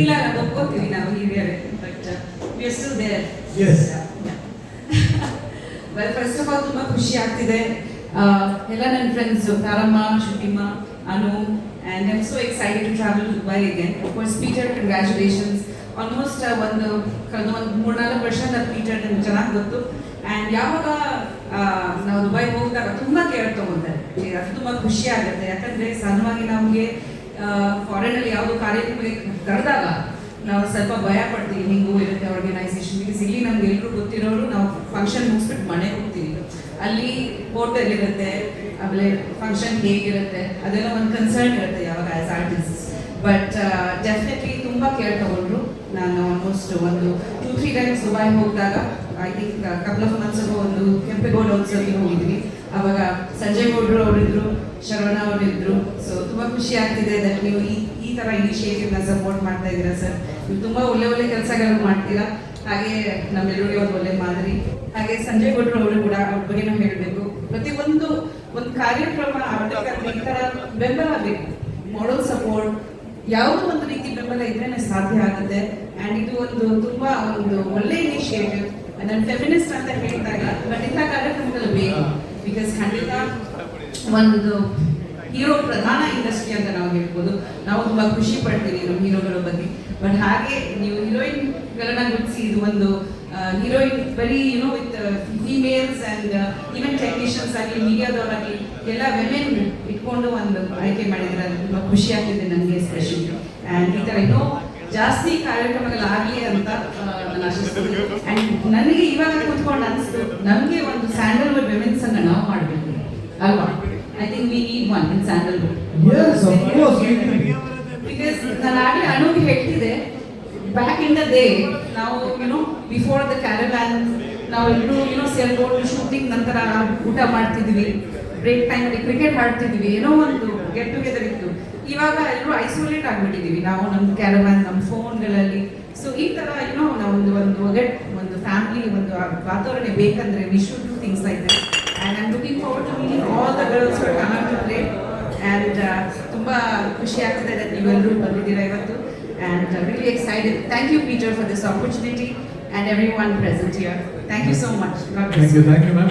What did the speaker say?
ಇಲ್ಲ ನಾವು ಒಪ್ಕೋತೀವಿ ನಾವು ಹಿರಿಯರೇ but we are still there Yes. Well first of all ತುಂಬ ಖುಷಿ ಆಗ್ತಿದೆ. ಎಲ್ಲ ನನ್ನ friends Taramma Shutimma Anu and I'm so excited to travel Dubai again course Peter congratulations almost ಒಂದು ಕಳೆದ ಒಂದು ಮೂರ್ನಾಲ್ಕು ವರ್ಷ ನಾನು ಪೀಟರ್ ನಿಮ್ಗೆ ಚೆನ್ನಾಗಿ ಗೊತ್ತು. ಆ್ಯಂಡ್ ಯಾವಾಗ ನಾವು ದುಬೈ ಹೋಗಿದಾಗ ತುಂಬ ಕೇರ್ ತೊಗೊಂತಾರೆ ಅದು ತುಂಬ ಖುಷಿ ಆಗುತ್ತೆ. ಯಾಕಂದರೆ ಸಣ್ಣವಾಗಿ ನಮಗೆ ಫಾರಿನಲ್ಲಿ ಯಾವುದೋ ಕಾರ್ಯಕ್ರಮಕ್ಕೆ ಕರೆದಾಗ ನಾವು ಸ್ವಲ್ಪ ಭಯ ಪಡ್ತೀವಿ, ಹಿಂಗೂ ಇರುತ್ತೆ ಆರ್ಗನೈಸೇಷನ್ ಬಿಕಾಸ್ ಇಲ್ಲಿ ನಮ್ಗೆ ಎಲ್ಲರೂ ಗೊತ್ತಿರೋರು ನಾವು ಫಂಕ್ಷನ್ ಮುಗಿಸ್ಬಿಟ್ಟು ಮನೆಗೆ ಹೋಗ್ತೀವಿ. ಅಲ್ಲಿ ಹೋಟೆಲ್ ಇರುತ್ತೆ, ಆಮೇಲೆ ಫಂಕ್ಷನ್ ಹೇಗಿರುತ್ತೆ, ಅದೆಲ್ಲ ಒಂದು ಕನ್ಸರ್ನ್ ಇರುತ್ತೆ ಯಾವಾಗ ಆಸ್ ಆರ್ಟಿಸ್ಟ್ ಬಟ್ ಡೆಫಿನೆಟ್ಲಿ ತುಂಬ ಕೇರ್ ತಗೊಂಡ್ರು. ನಾನು ಆಲ್ಮೋಸ್ಟ್ ಒಂದು two three times Dubai ಹೋಗಿದಾಗ I think couple of months ಒಂದು ಕೆಂಪೇಗೌಡ ಒಂದ್ಸಲ ಹೋಗಿದ್ವಿ. ಅವಾಗ ಸಂಜಯ್ ಗೌಡ್ರು ಅವರಿದ್ರು, ಶರವಣ ಅವರಿದ್ರು ತುಂಬ ಖುಷಿ ಆಗ್ತಿದೆ ದಟ್ ನೀವು ಈ ಈ ಥರ ನ ಸಪೋರ್ಟ್ ಮಾಡ್ತಾ ಇದ್ದೀರಾ ಸರ್ ನೀವು ತುಂಬಾ ಒಳ್ಳೆ ಒಳ್ಳೆ ಕೆಲಸಗಳನ್ನು ಮಾಡ್ತೀರಾ. ಹಾಗೆ ನಮ್ಮೆಲ್ಲರಿಗೆ ಒಂದು ಒಳ್ಳೆ ಮಾದರಿ. ಹಾಗೆ ಸಂಜಯ್ ಗೌಡ್ರು ಅವರು ಕೂಡ ಅವ್ರ ಬಗ್ಗೆ ನಾವು ಹೇಳಬೇಕು. ಪ್ರತಿಯೊಂದು ಒಂದು ಕಾರ್ಯಕ್ರಮ ಒಂಥರ ಈ ಥರ ಬೆಂಬಲ ಬೇಕು. ಮಾಡೋ ಸಪೋರ್ಟ್ ಯಾವುದೋ ಒಂದು ರೀತಿ ಬೆಂಬಲ ಇದ್ರೇನೆ ಸಾಧ್ಯ ಆಗುತ್ತೆ. ಆ್ಯಂಡ್ ಇದು ಒಂದು ತುಂಬಾ ಒಂದು ಒಳ್ಳೆ ಇನಿಷಿಯೇಟಿವ್ ನಾನು ಫೆಮಿನಿಸ್ಟ್ ಅಂತ ಹೇಳ್ತಾ ಇಲ್ಲ ಬಟ್ ಇಂಥ ಕಾರ್ಯಕ್ರಮಗಳು ಬೇಕು ಬಿಕಾಸ್ ಖಂಡಿತ ಒಂದು ಹೀರೋ ಪ್ರಧಾನ ಇಂಡಸ್ಟ್ರಿ ಅಂತ ನಾವು ಹೇಳ್ಬೋದು. ನಾವು ತುಂಬಾ ಖುಷಿ ಪಡ್ತೀವಿ ನಮ್ಮ ಹೀರೋಗಳ ಬಗ್ಗೆ. ಬಟ್ ಹಾಗೆ ನೀವು ಹೀರೋಯಿನ್ಗಳನ್ನ ಗುರುತಿಸಿ, ಇದು ಒಂದು heroine very you know with females and even technicians ಆಗಲಿ ಮೀಡಿಯಾದವರಾಗಲಿ ಎಲ್ಲ ವೆಮೆನ್ ಇಟ್ಕೊಂಡು ಒಂದು ಆಯ್ಕೆ ಮಾಡಿದ್ರೆ ಅದು ತುಂಬಾ ಖುಷಿ ಆಗ್ತಿದೆ ನನಗೆ ಎಸ್ಪೆಷಲಿ ಆ್ಯಂಡ್ ಈ ಥರ ಇನ್ನೂ ಜಾಸ್ತಿ ಕಾರ್ಯಕ್ರಮಗಳಾಗಲಿ ಅಂತ ನಾನು ಆಶಿಸ್ತೀನಿ. ಆ್ಯಂಡ್ ನನಗೆ ಇವಾಗ ಕೂತ್ಕೊಂಡು ಅನಿಸ್ತು, ನಮಗೆ ಒಂದು ಸ್ಯಾಂಡಲ್ವುಡ್ ವೆಮೆನ್ಸ್ ಅನ್ನ ನಾವು ಮಾಡಬೇಕು. ಅಲ್ವಾ? Need one in Sandalwood Yes, of course. we can. Because ನಾನು ಆಗಲೇ ಅನುಗೆ ಹೇಳ್ತಿದ್ದೆ ಬ್ಯಾಕ್ ಇನ್ ದ ಡೇ ನಾವು you know before the caravan ನಾವು ಎಲ್ಲರೂ ಯುನೋ ಸೇರ್ಕೊಂಡು ಶೂಟಿಂಗ್ ನಂತರ ಊಟ ಮಾಡ್ತಿದ್ವಿ. ಬ್ರೇಕ್ ಟೈಮಲ್ಲಿ ಕ್ರಿಕೆಟ್ ಆಡ್ತಿದ್ವಿ. ಏನೋ ಒಂದು ಗೆಟ್ ಟುಗೆದರ್ ಇತ್ತು. ಇವಾಗ ಎಲ್ಲರೂ ಐಸೋಲೇಟ್ ಆಗಿಬಿಟ್ಟಿದ್ದೀವಿ ನಾವು ನಮ್ಮ ಕ್ಯಾರವ್ಯಾನ್ ನಮ್ಮ ಫೋನ್ಗಳಲ್ಲಿ ಸೊ ಈ ಥರ ಏನೋ ನಾವೊಂದು ಒಂದು ಒಗಟ್ ಒಂದು ಫ್ಯಾಮಿಲಿ ಒಂದು ವಾತಾವರಣ ಬೇಕಂದ್ರೆ we should do things like that and I'm looking forward to meeting all the girls coming to play and ತುಂಬ ಖುಷಿ ಆಗ್ತಿದೆ ದಟ್ ನೀವೆಲ್ಲರೂ ಬಂದಿದ್ದೀರಾ ಇವತ್ತು. And really excited thank you Peter for this opportunity and every one present here thank you so much thank you thank you, ma'am.